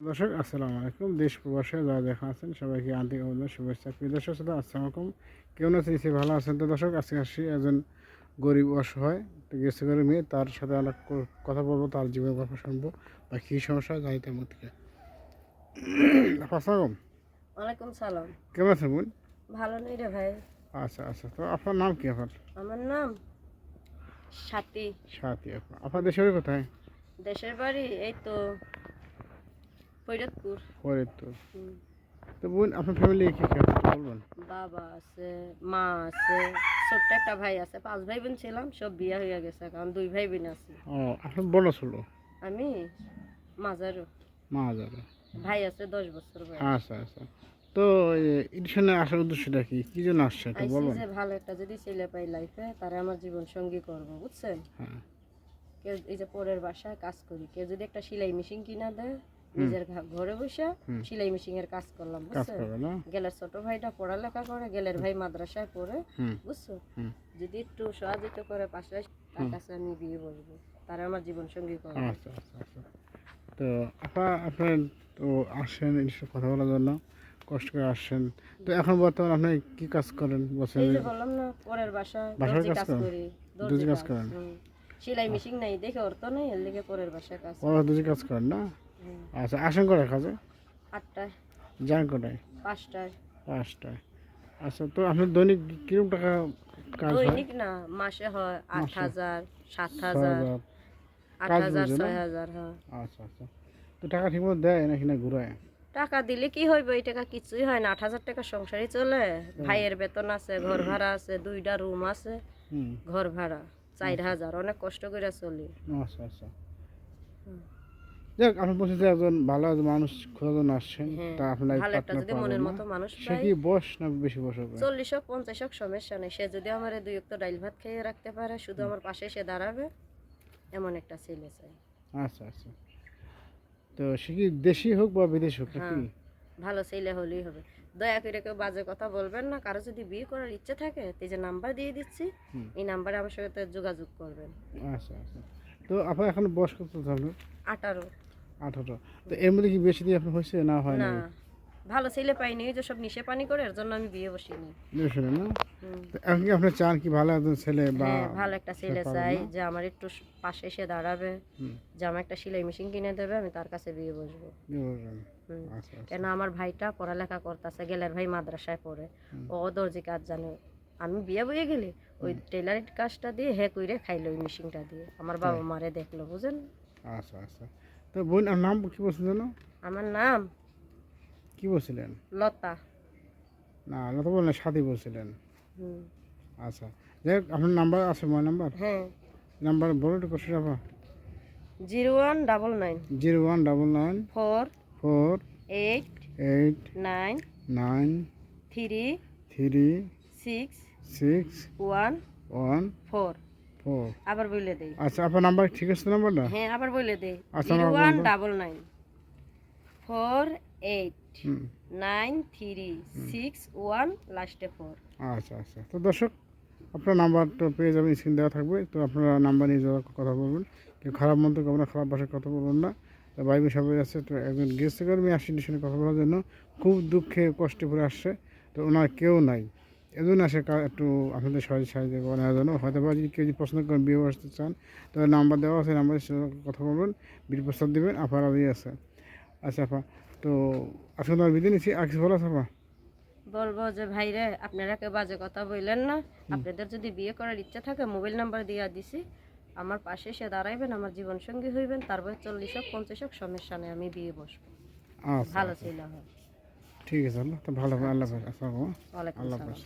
দর্শক আসসালামু আলাইকুম। দেশ প্রবাসে যারা দেখা আছেন সবাইকে আন্তরিক অভিনন্দন শুভেচ্ছা। প্রিয় দর্শক শ্রোতা আসসালামু আলাইকুম। কেমন আছেন? নিশ্চয়ই ভালো আছেন। তো দর্শক আজকে আসি একজন গরিব অসহায় তো গেছে করে মেয়ে। তার সাথে আমরা কথা বলব তার জীবনের গল্প শুনব বা কী সমস্যা জানি মধ্যে থেকে আসসালাম ওয়ালাইকুম সালাম। কেমন আছেন বোন? ভালো নেই রে ভাই। আচ্ছা আচ্ছা। তো আপনার নাম কি আপনার? আমার নাম সাথী। সাথী আপনার। আপনার দেশের কোথায়? দেশের বাড়ি এই তো ফরিদপুর। ফরিদপুর। তো বোন আপনার ফ্যামিলি কী কী আছে? বলবেন। বাবা আছে মা আছে ছোট্ট একটা ভাই আছে। পাঁচ ভাই বোন ছিলাম সব বিয়ে হয়ে গেছে কারণ দুই ভাই বোন আছে। ও আপনার বড় ছিল আমি মাজারও মা ভাই আছে দশ বছর বয়স। আচ্ছা আচ্ছা। তো এডিশনে আসার উদ্দেশ্যটা কি? কি জন্য আসছে একটু আইসি যে ভালো একটা যদি ছেলে পাই লাইফে তারা আমার জীবন সঙ্গী করব বুঝছেন? হ্যাঁ। এই যে পরের বাসায় কাজ করি কেউ যদি একটা সেলাই মেশিন কিনা দেয় নিজের ঘরে বসে সেলাই মেশিন এর কাজ করলাম বুঝছ? গেলের ছোট ভাইটা পড়ালেখা করে গেলের ভাই মাদ্রাসায় পড়ে বুঝছ? যদি একটু সহযোগিতা করে পাশে তার কাছে আমি বিয়ে বসবো। তারা আমার জীবন সঙ্গী করবে আচ্ছা আচ্ছা আচ্ছা। তো আপা আপনার তো আসেন কথা বলার জন্য। কষ্ট করে আসছেন। তো এখন বর্তমানে আপনি কি কাজ করেন বছর? এই যে বললাম না পরের বাসায় দর্জি কাজ করি কাজ করেন? সেলাই মেশিন নাই দেখে অর্থ নেই এর লিগে পরের বাসায় কাজ দুজি কাজ করেন না। আচ্ছা আসেন করে কাজে আটটায়। যান কোটায়? পাঁচটায়। পাঁচটায়। আচ্ছা তো আপনার দৈনিক কীরকম টাকা কাজ হয়? দৈনিক না মাসে হয় আট? হাজার সাত হাজার। আট হাজার ছয় হাজার হ্যাঁ। আচ্ছা আচ্ছা। তো টাকা ঠিকমতো দেয় নাকি না ঘুরায়? টাকা দিলে কি হইবে? এই টাকা কিছুই হয় না। আট হাজার টাকা সংসারই চলে। ভাইয়ের বেতন আছে ঘর ভাড়া আছে দুইটা রুম আছে ঘর ভাড়া চার হাজার। অনেক কষ্ট করে চলি। আচ্ছা আচ্ছা। যাক আপনি বলছেন যে একজন ভালো একজন মানুষ খোঁজার জন্য আসছেন তা আপনার ভালো একটা যদি মনের মতো মানুষ সে কি বয়স না বেশি বয়স হবে? চল্লিশ হোক পঞ্চাশ হোক সমস্যা নেই। সে যদি আমার দুই একটা ডাইল ভাত খেয়ে রাখতে পারে শুধু আমার পাশে এসে দাঁড়াবে এমন একটা ছেলে চাই। আচ্ছা আচ্ছা। তো সে কি দেশি হোক বা বিদেশি হোক নাকি? হ্যাঁ। ভালো ছেলে হলেই হবে। দয়া করে কেউ বাজে কথা বলবেন না কারও যদি বিয়ে করার ইচ্ছে থাকে তো যে নাম্বার দিয়ে দিচ্ছি এই নাম্বারে আমার সাথে যোগাযোগ করবেন। আচ্ছা আচ্ছা। তো আপনার এখন বয়স কত আঠারো। আঠারো। তো এর মধ্যে কি বেশি দিয়ে আপনার হয়েছে না হয় না। না ভালো ছেলে পাইনি ওই যে সব নিশে পানি করে এর জন্য আমি বিয়ে বসিনি। বেশি না? তো এখন কি আপনি চান কি ভালো একজন ছেলে বা হ্যাঁ ভালো একটা ছেলে চাই যে আমার একটু পাশে এসে দাঁড়াবে যে আমার একটা সেলাই মেশিন কিনে দেবে আমি তার কাছে বিয়ে বসবো। আচ্ছা আচ্ছা। কেন আমার ভাইটা পড়ালেখা করতেছে গেলের ভাই মাদ্রাসায় পড়ে। ও দর্জি কাজ জানে। আমি বিয়ে বয়ে গেলে ওই টেলারিং কাজটা দিয়ে হে কইরে খাইলো ওই মেশিনটা দিয়ে। আমার বাবা মারে দেখল বুঝেন? আচ্ছা আচ্ছা। তো বোন আপনার নাম কি বলছেন জানো আমার নাম? কি বলছিলেন? লতা। না না তো বললেন সাথী বলছিলেন। আচ্ছা যাই হোক আপনার নাম্বার আছে মোবাইল নাম্বার? হ্যাঁ। নাম্বার বলো একটু কষ্ট যাব zero one double nine. Zero one double nine. Four. Four. Eight. Eight. Nine. Nine. Three. Three. Six. Six. One. One. Four. আবার বলে দেই। আচ্ছা আপনার নাম্বার ঠিক আছে তো নাম্বারটা? হ্যাঁ আবার বলে দেই। আচ্ছা, zero one double nine. Four eight nine three six one লাস্টে ফোর। আচ্ছা আচ্ছা। তো দর্শক আপনার নাম্বারটা পেয়ে যাবেন স্ক্রিন দেওয়া থাকবে। তো আপনারা নাম্বার নিয়ে যাওয়ার কথা বলবেন। কেউ খারাপ মন্তব্য করবেন খারাপ ভাষায় কথা বলবেন না। তো বাইবে সবাই আছে তো একজন গেস্ট কর্মী আসছেন সঙ্গে কথা বলার জন্য। খুব দুঃখে কষ্টে পড়ে আসছে। তো ওনার কেউ নাই। এজন্য আসে একটু আপনাদের সহজে সাহায্য করার জন্য। হয়তো বা যদি কেউ যদি পছন্দ করেন বিয়ে আসতে চান তাহলে নাম্বার দেওয়া আছে নাম্বারের সাথে কথা বলবেন বিল প্রস্তাব দেবেন আপার আগে আছে। আচ্ছা আপা তো আজকে তোমার বিধি নিচ্ছি। আর কিছু বলো আপা? বলব যে ভাইরে আপনারা কেউ বাজে কথা বললেন না। আপনাদের যদি বিয়ে করার ইচ্ছা থাকে মোবাইল নাম্বার দিয়ে দিছি। আমার পাশে এসে দাঁড়াইবেন আমার জীবন সঙ্গী হইবেন তারপরে চল্লিশ হোক পঞ্চাশ হোক সমস্যা নেই আমি বিয়ে বসবো। আচ্ছা ভালো ছিল হয়। ঠিক আছে আল্লাহ। তো ভালো আল্লাহ আল্লাহ। হাফেজ।